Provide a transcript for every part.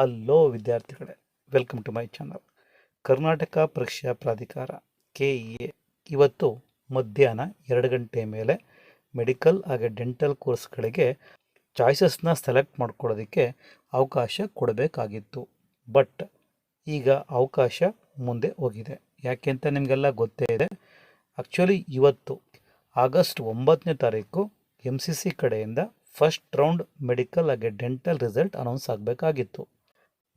Hello ವಿದ್ಯಾರ್ಥಿಗಳೇ. Welcome to my channel Karnataka ಪರೀಕ್ಷಾ ಪ್ರಾಧಿಕಾರ ಕೆ ಎ ಇವತ್ತು ಮಧ್ಯಾಹ್ನ ಎರಡು ಗಂಟೆ ಮೇಲೆ ಮೆಡಿಕಲ್ ಹಾಗೆ ಡೆಂಟಲ್ ಕೋರ್ಸ್ಗಳಿಗೆ ಚಾಯ್ಸಸ್ನ ಸೆಲೆಕ್ಟ್ ಮಾಡ್ಕೊಳ್ಳೋದಕ್ಕೆ ಅವಕಾಶ ಕೊಡಬೇಕಾಗಿತ್ತು. ಬಟ್ ಈಗ ಅವಕಾಶ ಮುಂದೆ ಹೋಗಿದೆ. ಯಾಕೆ ಅಂತ ನಿಮಗೆಲ್ಲ ಗೊತ್ತೇ ಇದೆ? ಆ್ಯಕ್ಚುಲಿ ಇವತ್ತು ಆಗಸ್ಟ್ ಒಂಬತ್ತನೇ ತಾರೀಕು ಎಂ ಸಿ ಸಿ ಕಡೆಯಿಂದ ಫಸ್ಟ್ ರೌಂಡ್ ಮೆಡಿಕಲ್ ಹಾಗೆ ಡೆಂಟಲ್ ರಿಸಲ್ಟ್ ಅನೌನ್ಸ್ ಆಗಬೇಕಾಗಿತ್ತು.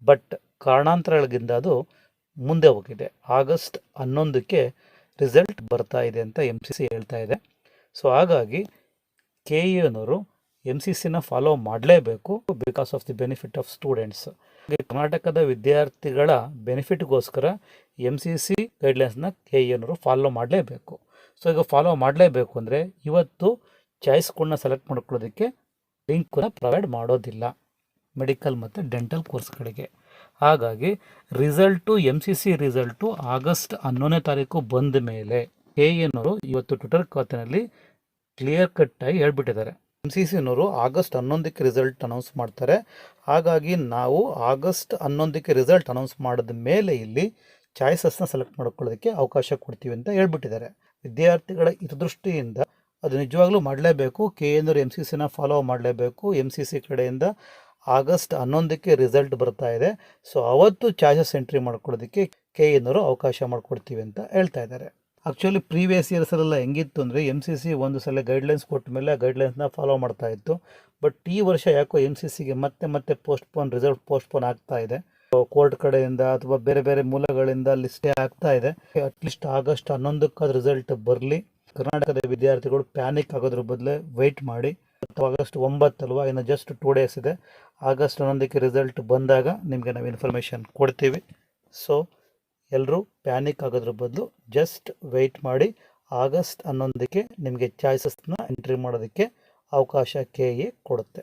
ಬಟ್ ಕಾರಣಾಂತರಗಳಿಂದ ಅದು ಮುಂದೆ ಹೋಗಿದೆ. ಆಗಸ್ಟ್ ಹನ್ನೊಂದಕ್ಕೆ ರಿಸಲ್ಟ್ ಬರ್ತಾ ಇದೆ ಅಂತ ಎಂ ಸಿ ಸಿ ಹೇಳ್ತಾ ಇದೆ. ಸೊ ಹಾಗಾಗಿ ಕೆ ಎನವರು ಎಂ ಸಿ ಸಿನ ಫಾಲೋ ಮಾಡಲೇಬೇಕು because of the benefit of students ಕರ್ನಾಟಕದ ವಿದ್ಯಾರ್ಥಿಗಳ ಬೆನಿಫಿಟ್ಗೋಸ್ಕರ ಎಂ ಸಿ ಸಿ ಗೈಡ್ಲೈನ್ಸ್ನ ಕೆ ಎನವರು ಫಾಲೋ ಮಾಡಲೇಬೇಕು. ಸೊ ಈಗ ಫಾಲೋ ಮಾಡಲೇಬೇಕು ಅಂದರೆ ಇವತ್ತು ಚಾಯ್ಸ್ಗಳನ್ನ ಸೆಲೆಕ್ಟ್ ಮಾಡ್ಕೊಳ್ಳೋದಕ್ಕೆ ಲಿಂಕನ್ನು ಪ್ರೊವೈಡ್ ಮಾಡೋದಿಲ್ಲ. ಮೆಡಿಕಲ್ ಮತ್ತು ಡೆಂಟಲ್ ಕೋರ್ಸ್ಗಳಿಗೆ. ಹಾಗಾಗಿ result M C C result August ಹನ್ನೊಂದನೇ ತಾರೀಕು ಬಂದ ಮೇಲೆ ಕೆ ಎನವರು ಇವತ್ತು ಟ್ವಿಟರ್ ಖಾತೆಯಲ್ಲಿ ಕ್ಲಿಯರ್ ಕಟ್ಟಾಗಿ ಹೇಳ್ಬಿಟ್ಟಿದ್ದಾರೆ. ಎಂ ಸಿ ಸಿನವರು ಆಗಸ್ಟ್ ಹನ್ನೊಂದಕ್ಕೆ ರಿಸಲ್ಟ್ ಅನೌನ್ಸ್ ಮಾಡ್ತಾರೆ. ಹಾಗಾಗಿ ನಾವು ಆಗಸ್ಟ್ ಹನ್ನೊಂದಕ್ಕೆ ರಿಸಲ್ಟ್ ಅನೌನ್ಸ್ ಮಾಡಿದ ಮೇಲೆ ಇಲ್ಲಿ ಚಾಯ್ಸಸ್ನ ಸೆಲೆಕ್ಟ್ ಮಾಡ್ಕೊಳ್ಳೋದಕ್ಕೆ ಅವಕಾಶ ಕೊಡ್ತೀವಿ ಅಂತ ಹೇಳ್ಬಿಟ್ಟಿದ್ದಾರೆ. ವಿದ್ಯಾರ್ಥಿಗಳ ಹಿತದೃಷ್ಟಿಯಿಂದ ಅದು ನಿಜವಾಗ್ಲೂ ಮಾಡಲೇಬೇಕು. ಕೆ ಎನವರು ಎಂ ಸಿ ಸಿನ ಫಾಲೋ ಮಾಡಲೇಬೇಕು. ಎಂ ಸಿ ಸಿ ಕಡೆಯಿಂದ ಆಗಸ್ಟ್ ಹನ್ನೊಂದಕ್ಕೆ ರಿಸಲ್ಟ್ ಬರ್ತಾ ಇದೆ. ಸೊ ಅವತ್ತು ಚಾರ್ಜಸ್ ಎಂಟ್ರಿ ಮಾಡ್ಕೊಳ್ಳೋದಕ್ಕೆ ಕೆ ಎನವರು ಅವಕಾಶ ಮಾಡಿಕೊಡ್ತೀವಿ ಅಂತ ಹೇಳ್ತಾ ಇದ್ದಾರೆ. ಆ್ಯಕ್ಚುಲಿ ಪ್ರೀವಿಯಸ್ ಇಯರ್ಸಲ್ಲೆಲ್ಲ ಹೆಂಗಿತ್ತು ಅಂದರೆ ಎಂ ಸಿ ಸಿ ಒಂದು ಸಲ ಗೈಡ್ಲೈನ್ಸ್ ಕೊಟ್ಟ ಮೇಲೆ ಆ ಗೈಡ್ಲೈನ್ಸ್ನ ಫಾಲೋ ಮಾಡ್ತಾ ಇತ್ತು. ಬಟ್ ಈ ವರ್ಷ ಯಾಕೋ ಎಂ ಸಿ ಸಿಗೆ ಮತ್ತೆ ಮತ್ತೆ ಪೋಸ್ಟ್ಪೋನ್ ರಿಸಲ್ಟ್ ಪೋಸ್ಟ್ಪೋನ್ ಆಗ್ತಾ ಇದೆ. ಕೋರ್ಟ್ ಕಡೆಯಿಂದ ಅಥವಾ ಬೇರೆ ಬೇರೆ ಮೂಲಗಳಿಂದ ಲಿಸ್ಟೇ ಆಗ್ತಾ ಇದೆ. ಅಟ್ಲೀಸ್ಟ್ ಆಗಸ್ಟ್ ಹನ್ನೊಂದಕ್ಕೆ ರಿಸಲ್ಟ್ ಬರಲಿ. ಕರ್ನಾಟಕದ ವಿದ್ಯಾರ್ಥಿಗಳು ಪ್ಯಾನಿಕ್ ಆಗೋದ್ರ ಬದಲೇ ವೆಯ್ಟ್ ಮಾಡಿ. ಆಗಸ್ಟ್ ಒಂಬತ್ತಲ್ವಾ ಇನ್ನು ಜಸ್ಟ್ ಟೂ ಡೇಸ್ ಇದೆ. ಆಗಸ್ಟ್ ಹನ್ನೊಂದಕ್ಕೆ ರಿಸಲ್ಟ್ ಬಂದಾಗ ನಿಮಗೆ ನಾವು ಇನ್ಫಾರ್ಮೇಷನ್ ಕೊಡ್ತೀವಿ. ಸೊ ಎಲ್ಲರೂ ಪ್ಯಾನಿಕ್ ಆಗೋದ್ರ ಬದಲು ಜಸ್ಟ್ ವೆಯ್ಟ್ ಮಾಡಿ ಆಗಸ್ಟ್ ಹನ್ನೊಂದಕ್ಕೆ ನಿಮಗೆ ಚಾಯ್ಸಸ್ನ ಎಂಟ್ರಿ ಮಾಡೋದಕ್ಕೆ ಅವಕಾಶ ಕೆ ಎ ಕೊಡುತ್ತೆ.